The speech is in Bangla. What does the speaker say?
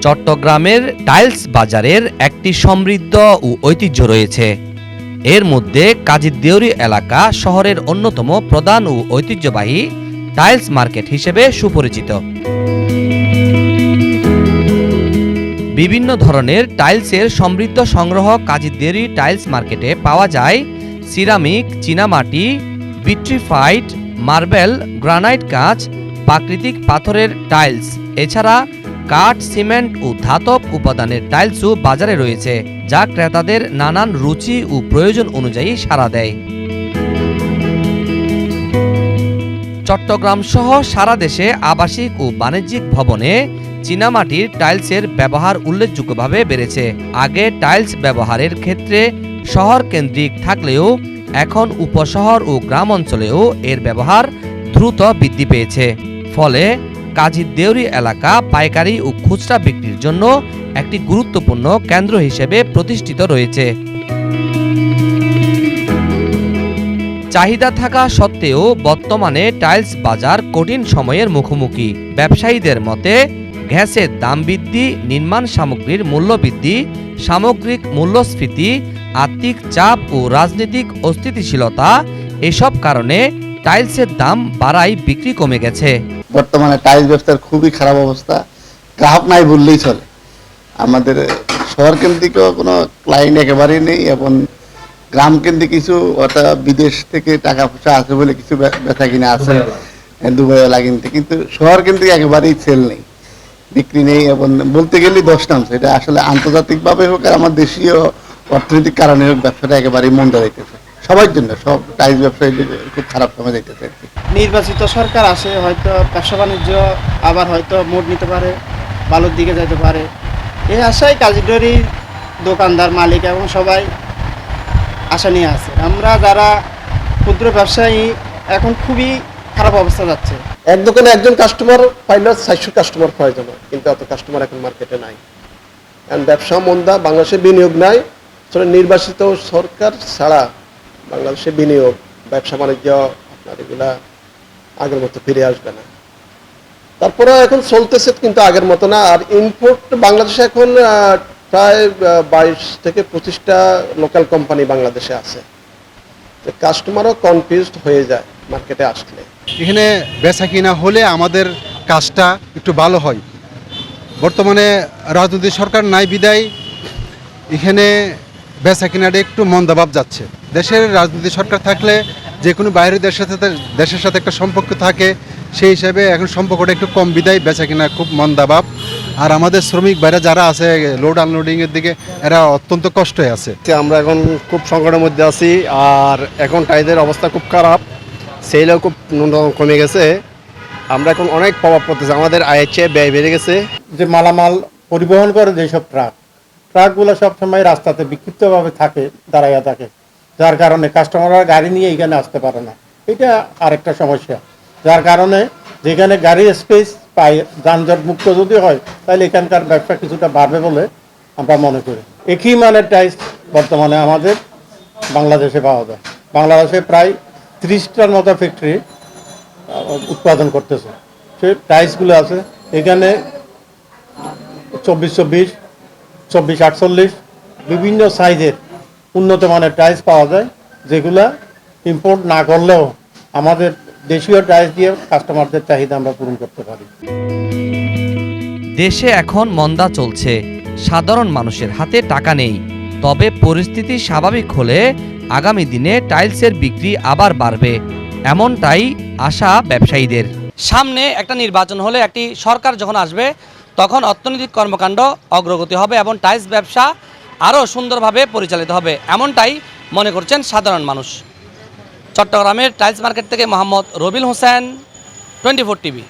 চট্টগ্রামের টাইলস বাজারের একটি সমৃদ্ধ ও ঐতিহ্য রয়েছে। এর মধ্যে কাজীদেউরি এলাকা শহরের অন্যতম প্রধান ও ঐতিহ্যবাহী টাইলস মার্কেট হিসেবে সুপরিচিত। বিভিন্ন ধরনের টাইলসের সমৃদ্ধ সংগ্রহ কাজীদেউরি টাইলস মার্কেটে পাওয়া যায়। সিরামিক, চীনামাটি বিট্রিফাইড মার্বেল, গ্রানাইট কাঁচ প্রাকৃতিক পাথরের টাইলস এছাড়া কাঠ সিমেন্ট ও ধাতব উপাদানের টাইলসও বাজারে রয়েছে, যা ক্রেতাদের নানান রুচি ও প্রয়োজন অনুযায়ী সাড়া দেয়। চট্টগ্রাম সহ সারা দেশে আবাসিক ও বাণিজ্যিক ভবনে চীনামাটির টাইলসের ব্যবহার উল্লেখযোগ্যভাবে বেড়েছে। আগে টাইলস ব্যবহারের ক্ষেত্রে শহর কেন্দ্রিক থাকলেও এখন উপশহর ও গ্রাম অঞ্চলেও এর ব্যবহার দ্রুত বৃদ্ধি পেয়েছে। ফলে কাজীর দেউরি এলাকা পাইকারি ও খুচরা বিক্রির জন্য একটি গুরুত্বপূর্ণ কেন্দ্র হিসেবে প্রতিষ্ঠিত রয়েছে। চাহিদা থাকা সত্ত্বেও বর্তমানে টাইলস বাজার কঠিন সময়ের মুখোমুখি। ব্যবসায়ীদের মতে, গ্যাসের দাম বৃদ্ধি, নির্মাণ সামগ্রীর মূল্য বৃদ্ধি, সামগ্রিক মূল্যস্ফীতি, আর্থিক চাপ ও রাজনৈতিক অস্থিতিশীলতা এসব কারণে টাইলসের দাম বাড়ায় বিক্রি কমে গেছে। বর্তমানে টাইলস ব্যবসার খুবই খারাপ অবস্থা। গ্রাহক নাই বললেই চলে। আমাদের শহর কেন্দ্রিকও কোনো ক্লায়েন্ট একেবারেই নেই এবং গ্রাম কেন্দ্রিক কিছু অর্থাৎ বিদেশ থেকে টাকা পয়সা আছে বলে কিছু বে- বেচা কিনা আছে। দুবাই লাগিনতে কিন্তু। শহর কেন্দ্রিক একেবারেই সেল নেই। বিক্রি নেই এবং বলতে গেলে দশ নামছে এটা আসলে আন্তর্জাতিকভাবে হোক আর আমার দেশীয় অর্থনৈতিক কারণে হোক ব্যবসাটা একেবারেই মন্দা যাইতেছে সবার জন্য সব টাইলস ব্যবসায়ী খুব খারাপ সময় আর কি। নির্বাচিত সরকার আসে হয়তো ব্যবসা বাণিজ্য আবার হয়তো মোট নিতে পারে ভালোর দিকে যেতে পারে। এই আশায় কাজীডরি দোকানদার মালিক এবং সবাই আশা নিয়ে আছে। আমরা যারা ক্ষুদ্র ব্যবসায়ী এখন খুবই খারাপ অবস্থা যাচ্ছে। এক দোকানে একজন কাস্টমার পাইলে চারশো কাস্টমার প্রয়োজন হয় কিন্তু এত কাস্টমার এখন মার্কেটে নাই। কারণ ব্যবসা মন্দা বাংলাদেশে বিনিয়োগ নাই। নির্বাচিত সরকার ছাড়া বাংলাদেশে বিনিয়োগ, ব্যবসা বাণিজ্য, আপনার এগুলা আগের মতো ফিরে আসবে না। তারপরে এখন চলতেছে কিন্তু আগের মতো না, আর ইম্পোর্ট বাংলাদেশে এখন প্রায় বাইশ থেকে পঁচিশটা লোকাল কোম্পানি বাংলাদেশে আছে। কাস্টমারও কনফিউজড হয়ে যায় মার্কেটে আসলে। এখানে বেচা কিনা হলে আমাদের কাজটা একটু ভালো হয়। বর্তমানে রাজনৈতিক সরকার নাই বিদায়। এখানে বেচা কিনাটা একটু মন্দাভাব যাচ্ছে। দেশের রাজনীতি সরকার থাকলে যে কোনো বাইরের দেশের সাথে দেশের সাথে একটা সম্পর্ক থাকে সেই হিসাবে এখন সম্পর্কটা একটু কম বিদায় বেচা কিনা খুব মন্দাভাব আর আমাদের শ্রমিক বাইরে যারা আছে লোড আনলোডিংয়ের দিকে এরা অত্যন্ত কষ্টে আছে। যে আমরা এখন খুব সংকটের মধ্যে আছি আর এখন টাইদের অবস্থা খুব খারাপ সেলও খুব ন্যূনতম কমে গেছে। আমরা এখন অনেক প্রভাব পড়তেছে আমাদের আয়ের চেয়ে ব্যয় বেড়ে গেছে। যে মালামাল পরিবহন করে যেসব ট্রাক ট্রাকগুলো সবসময় রাস্তাতে বিক্ষিপ্তভাবে থাকে, দাঁড়াইয়া থাকে। যার কারণে কাস্টমাররা গাড়ি নিয়ে এখানে আসতে পারে না। এটা আরেকটা সমস্যা। যার কারণে যেখানে গাড়ির স্পেস পাই যানজট মুক্ত যদি হয়, তাহলে এখানকার ব্যবসা কিছুটা বাড়বে বলে আমরা মনে করি। একই মানের টাইস বর্তমানে আমাদের বাংলাদেশে পাওয়া যায়। বাংলাদেশে প্রায় ত্রিশটার মতো ফ্যাক্টরি উৎপাদন করতেছে। সে টাইসগুলো আছে, এখানে চব্বিশ চব্বিশ চব্বিশ আটচল্লিশ, বিভিন্ন সাইজের উন্নত মানের টাইলস পাওয়া যায়, যেগুলা ইম্পোর্ট না করলেও আমাদের দেশীয় টাইলস দিয়ে কাস্টমারদের চাহিদা আমরা পূরণ করতে পারি। দেশে এখন মন্দা চলছে। সাধারণ মানুষের হাতে টাকা নেই। তবে পরিস্থিতি স্বাভাবিক হলে আগামী দিনে টাইলসের বিক্রি আবার বাড়বে। এমনটাই আশা ব্যবসায়ীদের। সামনে একটা নির্বাচন হলে একটি সরকার যখন আসবে তখন অর্থনৈতিক কর্মকাণ্ড অগ্রগতি হবে এবং টাইলস ব্যবসা আরও সুন্দরভাবে পরিচালিত হবে। এমনটাই মনে করছেন সাধারণ মানুষ। চট্টগ্রামের টাইলস মার্কেট থেকে মোহাম্মদ রবিল হোসেন, টোয়েন্টি ফোর টিভি।